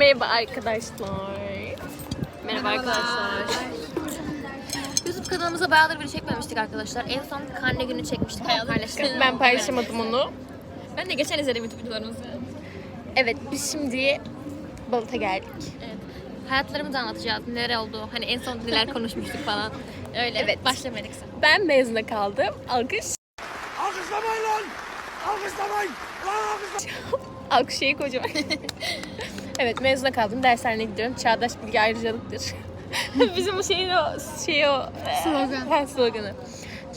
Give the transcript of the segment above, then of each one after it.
Merhaba arkadaşlar. Merhaba arkadaşlar. YouTube kanalımıza bayağıdır video çekmemiştik arkadaşlar. En son karne günü çekmiştik. Karne Ben paylaşamadım onu. Ben de geçen izledim YouTube videolarınızı. Evet biz şimdi Balık'a geldik. Evet. Hayatlarımızı anlatacağız. Neler oldu? Hani en son neler konuşmuştuk falan. Öyle. Evet. Başlamadık sen. Ben mezuna kaldım. Alkış. Alkışlamayın lan! Alkışlamayın! Lan alkışlamayın! Alkış şeyi kocaman. evet mezuna kaldım. Dershaneye gidiyorum. Çağdaş bilgi ayrıcalıktır. Bizim bu şeyin o, şey o slogan. Ha, sloganı.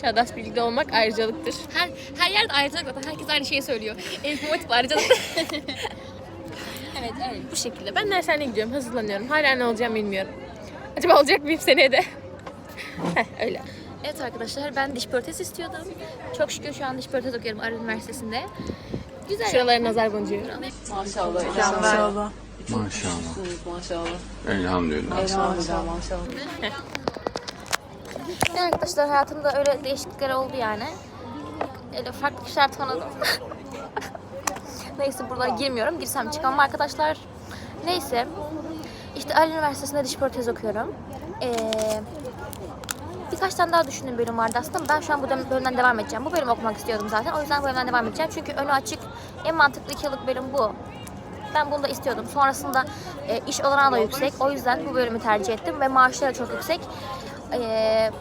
Çağdaş bilgide olmak ayrıcalıktır. Her, her yerde ayrıcalık zaten. Herkes aynı şeyi söylüyor. Informatif ayrıcalık. Evet, evet. Bu şekilde. Ben dershaneye gidiyorum, hazırlanıyorum. Hala ne olacağım bilmiyorum. Acaba olacak mıyım seneye de? Heh, öyle. evet arkadaşlar ben diş protezi istiyordum. Çok şükür şu an diş protez okuyorum Arın Üniversitesi'nde. Güzel. Şuraları nazar boncuğu. Maşallah. Maşallah. Elhamdülillah. Elhamdülillah maşallah. Yani arkadaşlar hayatımda öyle değişiklikler oldu yani. Öyle farklı kişiler tanıdım. Neyse buralara girmiyorum. Girsem çıkamam arkadaşlar. Neyse. İşte Ali Üniversitesi'nde diş protez okuyorum. Ee, birkaç tane daha düşündüğüm bölüm vardı aslında. Ben şu an bu bölümden devam edeceğim. Bu bölümü okumak istiyordum zaten. O yüzden bu bölümden devam edeceğim. Çünkü önü açık. En mantıklı iki yıllık bölüm bu. Ben bunu da istiyordum. Sonrasında e, iş olanağı da yüksek. O yüzden bu bölümü tercih ettim ve maaşları da çok yüksek. Ee,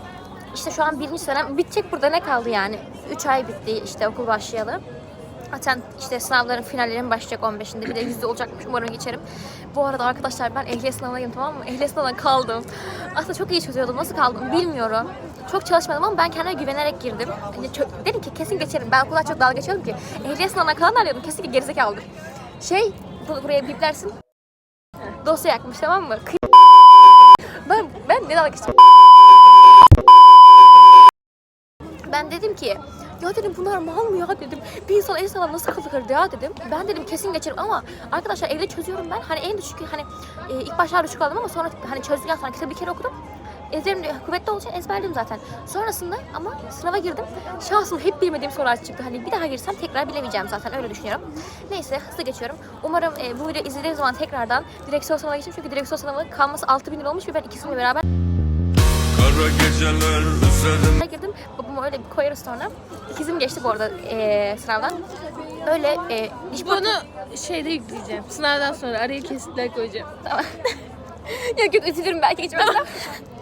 işte şu an birinci senem bitecek burada ne kaldı yani? 3 ay bitti işte okul başlayalı. Zaten işte sınavların finallerin başlayacak 15'inde. Bir de yüzde olacakmış umarım geçerim. Bu arada arkadaşlar ben ehliyet sınavına girdim tamam mı? Ehliyet sınavına kaldım. Aslında çok iyi çözüyordum. Nasıl kaldım bilmiyorum. Çok çalışmadım ama ben kendime güvenerek girdim. Hani çö- dedim ki kesin geçerim. Ben o çok dalga geçiyordum ki. Ehliyet sınavına kalanlar diyordum kesin ki gerizekalıdır. Şey buraya biplersin. Dosya yakmış tamam mı? Ben, ben ne dalga geçtim? Ben dedim ki ya dedim bunlar mal mı ya dedim. Bir insan en sınavına nasıl kalır ya dedim. Ben dedim kesin geçerim ama arkadaşlar evde çözüyorum ben. Hani en düşük hani e, ilk başlarda düşük aldım ama sonra hani çözdükten sonra kitabı bir kere okudum. Ezberim de kuvvetli olacak ezberledim zaten. Sonrasında ama sınava girdim. Şansım hep bilmediğim sorular çıktı. Hani bir daha girsem tekrar bilemeyeceğim zaten öyle düşünüyorum. Neyse hızlı geçiyorum. Umarım e, bu videoyu izlediğim zaman tekrardan direksiyon sınavına geçeyim. Çünkü direksiyon sınavı kalması 6000 lira olmuş ve ben ikisini beraber Kara geceler Sınava girdim. Babamı öyle bir koyarız sonra. İkizim geçti bu arada eee, sınavdan. Öyle e, iş Bunu şeyde yükleyeceğim. Sınavdan sonra araya kesitler koyacağım. Tamam. yok yok üzülürüm belki geçmezsem.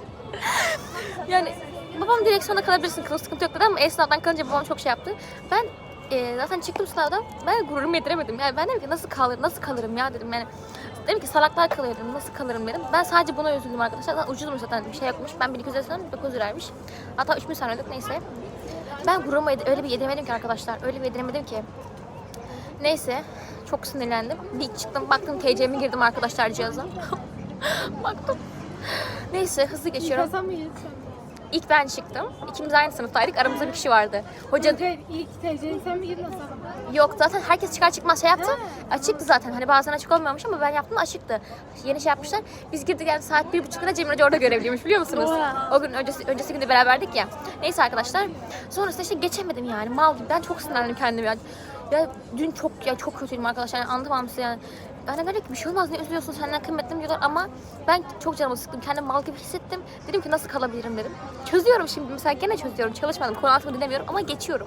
yani babam direksiyonda kalabilirsin kılıç sıkıntı yok dedi ama e sınavdan kalınca babam çok şey yaptı. Ben e, zaten çıktım sınavdan ben gururumu yediremedim. Yani ben dedim ki nasıl kalır nasıl kalırım ya dedim yani. Dedim ki salaklar kalıyor dedim nasıl kalırım dedim. Ben sadece buna üzüldüm arkadaşlar. Zaten ucuzmuş zaten bir şey yokmuş. Ben 1200 liradan 900 liraymış. Hatta 3000 sanıyorduk neyse. Ben gururumu öyle bir yediremedim ki arkadaşlar. Öyle bir yediremedim ki. Neyse çok sinirlendim. Bir çıktım baktım TC'mi girdim arkadaşlar cihaza. baktım. Neyse hızlı geçiyorum. İlk ben çıktım. İkimiz aynı sınıftaydık. Aramızda bir kişi vardı. Hoca İlk TC'yi sen mi girdin Hasan? yok zaten herkes çıkar çıkmaz şey yaptı. Açıktı zaten. Hani bazen açık olmuyormuş ama ben yaptım açıktı. Yeni şey yapmışlar. Biz girdik yani saat bir buçukta Cemil Hoca orada görevliymiş biliyor musunuz? O gün öncesi, öncesi günde beraberdik ya. Neyse arkadaşlar. Sonrasında işte geçemedim yani. Mal gibi. Ben çok sinirlendim kendime ya. Ya dün çok ya çok kötüydüm arkadaşlar. Yani anlatamam size yani. Yani böyle bir şey olmaz ne üzülüyorsun senden kıymetli mi diyorlar ama ben çok canımı sıktım. Kendimi mal gibi hissettim. Dedim ki nasıl kalabilirim dedim. Çözüyorum şimdi mesela gene çözüyorum. Çalışmadım. Konu altımı dinlemiyorum ama geçiyorum.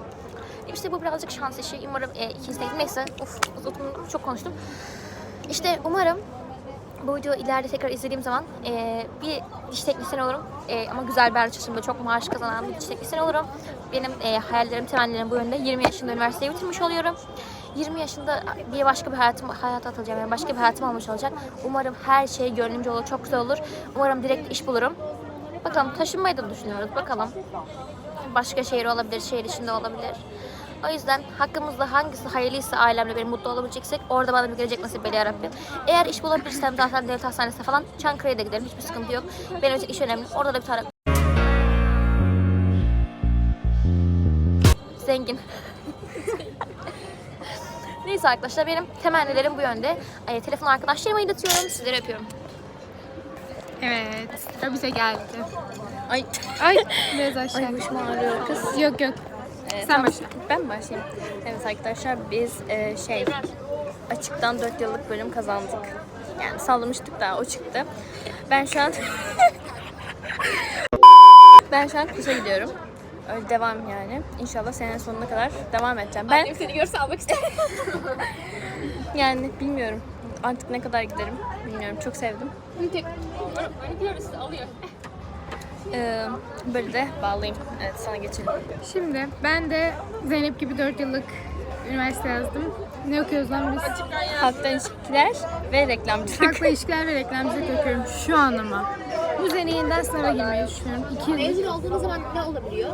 İşte bu birazcık şans işi. Umarım e, ikiniz de neyse. Of uzatmadım, çok konuştum. İşte umarım bu videoyu ileride tekrar izlediğim zaman e, bir diş teknisyeni olurum. E, ama güzel bir araçımda çok maaş kazanan bir diş teknisyeni olurum. Benim e, hayallerim, temennilerim bu yönde. 20 yaşında üniversiteyi bitirmiş oluyorum. 20 yaşında bir başka bir hayatım, hayata atılacağım. Yani başka bir hayatım olmuş olacak. Umarım her şey gönlümce olur, çok güzel olur. Umarım direkt iş bulurum. Bakalım taşınmayı da düşünüyoruz. Bakalım. Başka şehir olabilir, şehir içinde olabilir. O yüzden hakkımızda hangisi hayırlıysa ailemle benim mutlu olabileceksek orada bana bir gelecek nasip eyle yarabbim. Eğer iş bulabilirsem zaten devlet hastanesine falan Çankırı'ya da giderim. Hiçbir sıkıntı yok. Benim için iş önemli. Orada da bir tane zengin. Neyse arkadaşlar benim temennilerim bu yönde. Ay, telefon arkadaşlarıma iletiyorum. Sizleri öpüyorum. Evet. O bize geldi. Ay, Ay biraz aşağı. ay başım ağrıyor kız. Yok yok. Ee, Sen başla. Ben mi başlayayım? Evet arkadaşlar biz e, şey açıktan 4 yıllık bölüm kazandık. Yani sallamıştık da o çıktı. Ben şu an ben şu an kursa gidiyorum. Öyle devam yani. İnşallah senenin sonuna kadar devam edeceğim. Ben seni görse almak istedim. yani bilmiyorum. Artık ne kadar giderim bilmiyorum. Çok sevdim. Alıyor. Ee, böyle de bağlayayım. Evet sana geçelim. Şimdi ben de Zeynep gibi 4 yıllık üniversite yazdım. Ne okuyoruz lan biz? Halktan ilişkiler ve reklamcılık. Halkla ilişkiler ve reklamcılık okuyorum şu an ama. Bu sene yeniden sınava girmeyi düşünüyorum. 2 yıl. Mezun olduğunuz zaman ne olabiliyor?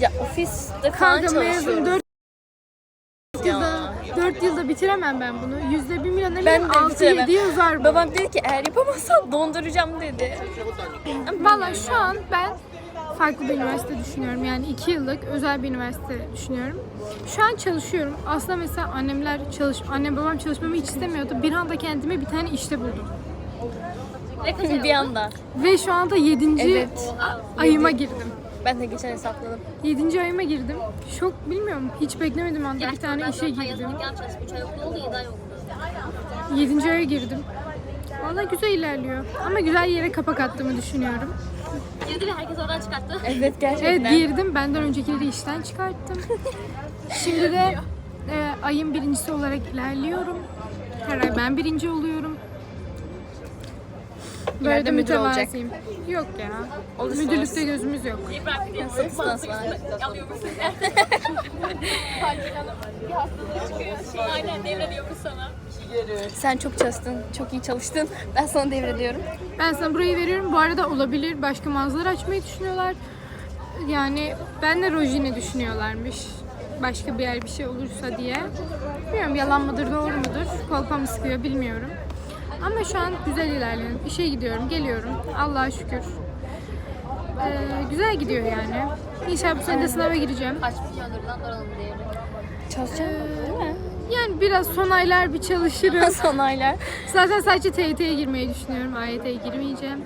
Ya ofiste falan Kanka mezun çalışıyorum. 4 yılda, 4 yılda bitiremem ben bunu. Yüzde 1 milyon Ben eminim de 6-7 bitiremem. yazar bu. Babam dedi ki eğer yapamazsan donduracağım dedi. Valla şu an ben farklı bir üniversite düşünüyorum. Yani 2 yıllık özel bir üniversite düşünüyorum. Şu an çalışıyorum. Aslında mesela annemler çalış, annem babam çalışmamı hiç istemiyordu. Bir anda kendime bir tane işte buldum. bir anda. Ve şu anda 7. Evet. ayıma girdim. Ben de geçen hesapladım. 7. ayıma girdim. Şok bilmiyorum. Hiç beklemedim anda bir tane işe girdim. Yan çalış. 3 ay okul oldu 7 ay okul. 7. aya girdim. Valla güzel ilerliyor. Ama güzel yere kapak attığımı düşünüyorum. Girdi ve herkes oradan çıkarttı. Evet gerçekten. Evet girdim. Benden öncekileri işten çıkarttım. Şimdi de e, ayın birincisi olarak ilerliyorum. Her ay ben birinci oluyorum. Böyle İleride de müdür olacak. mütevazıyım. Yok ya. Olursa Müdürlükte gözümüz yok. Satış dansı var. Aynen devrediyormuş sana. Sen çok çalıştın, çok iyi çalıştın. Ben sana devrediyorum. Ben sana burayı veriyorum. Bu arada olabilir. Başka mağazalar açmayı düşünüyorlar. Yani ben de Rojini düşünüyorlarmış. Başka bir yer bir şey olursa diye. Bilmiyorum yalan mıdır doğru mudur. Kolpa mı sıkıyor bilmiyorum. Ama şu an güzel ilerliyorum. İşe gidiyorum, geliyorum. Allah'a şükür. Ee, güzel gidiyor yani. İnşallah bu sene de sınava gireceğim. Kaç milyondur lan değeri? Çalışacağım? Yani biraz son aylar bir çalışırım. Son aylar. Zaten sadece TYT'ye girmeyi düşünüyorum. AYT'ye girmeyeceğim.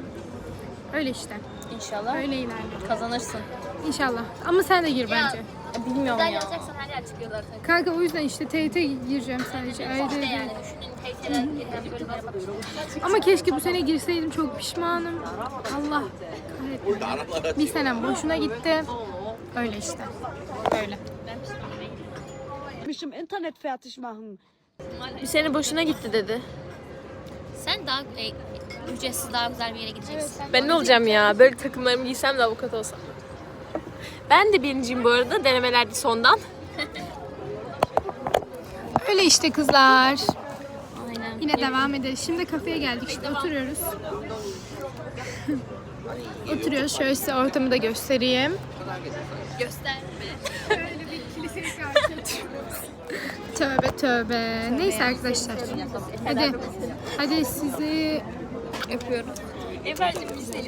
Öyle işte. İnşallah Öyle ilerliyor. kazanırsın. İnşallah. Ama sen de gir bence. Bilmiyorum Güzel ya. yazacaksan her yer çıkıyor zaten. Kanka o yüzden işte TYT gireceğim sadece. İşte AYT yani düşünün bölümlere. Ama keşke bu sene girseydim çok pişmanım. Allah. Bir senem boşuna gitti. Öyle işte. Öyle. İm Internet fertig machen. Bir sene boşuna gitti dedi. Sen daha e, ücretsiz daha güzel bir yere gideceksin. Ben ne olacağım ya? Böyle takımlarımı giysem de avukat olsam. Ben de birinciyim bu arada denemelerde sondan. Öyle işte kızlar. Aynen. Yine devam ederiz. Şimdi kafeye geldik işte oturuyoruz. oturuyoruz. Şöyle size ortamı da göstereyim. Gösterme. Tövbe tövbe. Neyse arkadaşlar. Hadi. Hadi sizi Yapıyorum. Efendim biz